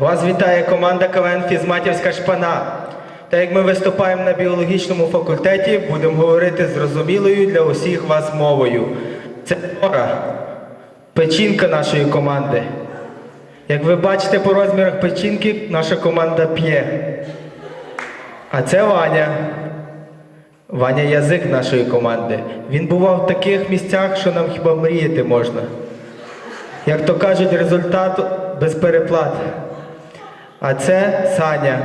вітає команда КВН Фізматівська шпана. Та як ми виступаємо на біологічному факультеті, будемо говорити зрозумілою для усіх вас мовою. Це Нора, печінка нашої команди. Як ви бачите по розмірах печінки, наша команда п'є. А це Ваня. Ваня язик нашої команди. Він бував в таких місцях, що нам хіба мріяти можна. Як то кажуть, результат без переплат. А це Саня.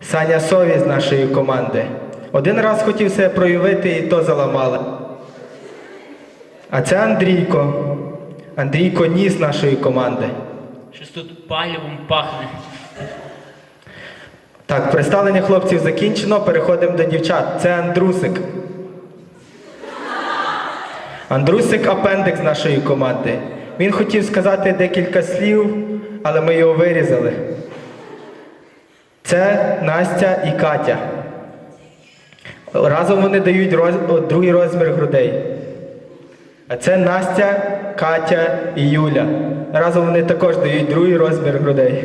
Саня совість нашої команди. Один раз хотів себе проявити і то заламали. А це Андрійко. Андрійко ніс нашої команди. Щось тут палівом пахне. Так, представлення хлопців закінчено, переходимо до дівчат. Це Андрусик. Андрусик апендекс нашої команди. Він хотів сказати декілька слів, але ми його вирізали. Це Настя і Катя. Разом вони дають роз... другий розмір грудей. А це Настя, Катя і Юля. Разом вони також дають другий розмір грудей.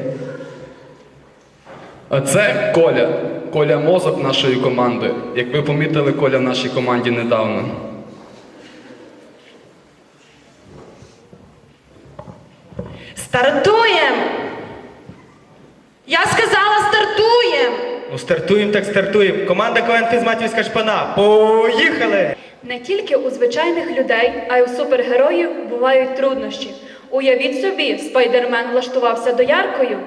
А це Коля. Коля мозок нашої команди. Як ви помітили, Коля в нашій команді недавно. Стартуєм! Я стартуємо так стартуємо. Команда КВН Фізматівська шпана. Поїхали! Не тільки у звичайних людей, а й у супергероїв бувають труднощі. Уявіть собі, спайдермен влаштувався дояркою.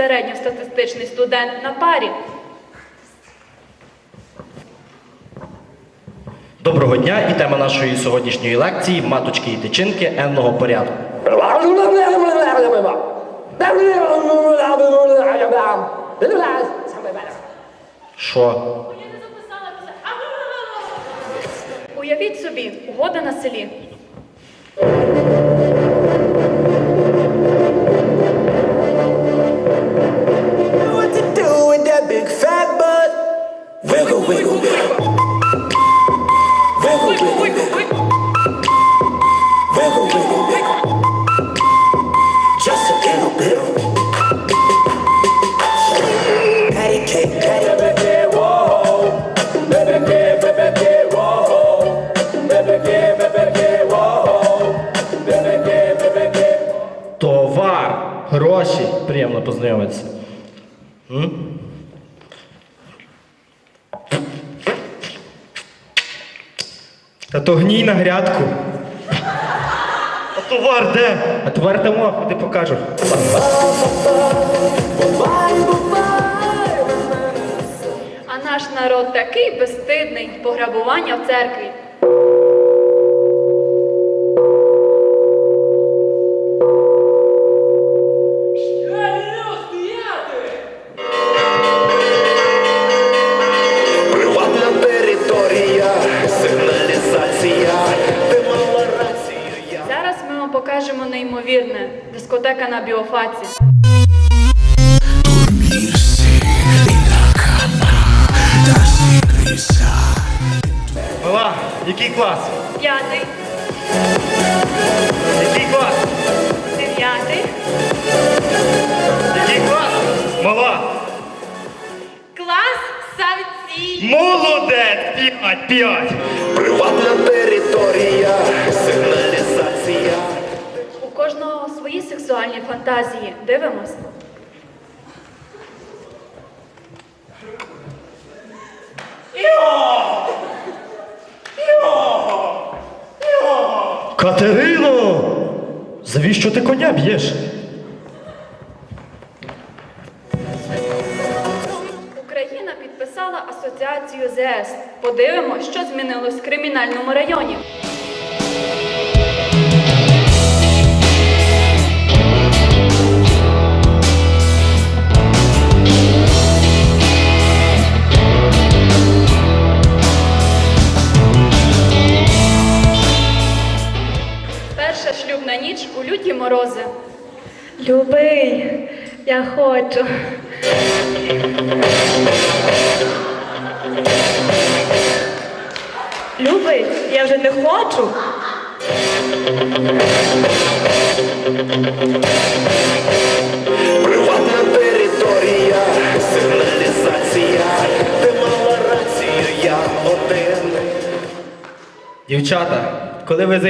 Середньостатистичний студент на парі. Доброго дня і тема нашої сьогоднішньої лекції маточки і тичинки енного порядку. Що? Уявіть собі, угода на селі. Wiggle, wiggle, wiggle. Just a little bit. Patty cake, patty cake. Товар, гроші. Приємно познайомитися. Та то гній на грядку. А товар де? А товар дамо, ходи покажу. А наш народ такий безстидний пограбування в церкві. Покажемо неймовірне дискотека на біофаці. Мила, який клас? П'ятий, Який клас? дев'ятий, Який клас? Мала! Клас савці! Молодець! П'ять, п'ять! Приватна територія, сигналізація. Сексуальні фантазії. Дивимось. Катерино! Завіщо ти коня б'єш? Україна підписала асоціацію ЗС. Подивимось, що змінилось в кримінальному районі. Ніч у люті морози. Любий, я хочу. Любий, я вже не хочу. Приватна територія, сигналізація, ти мала рацію, я один. Дівчата, коли ви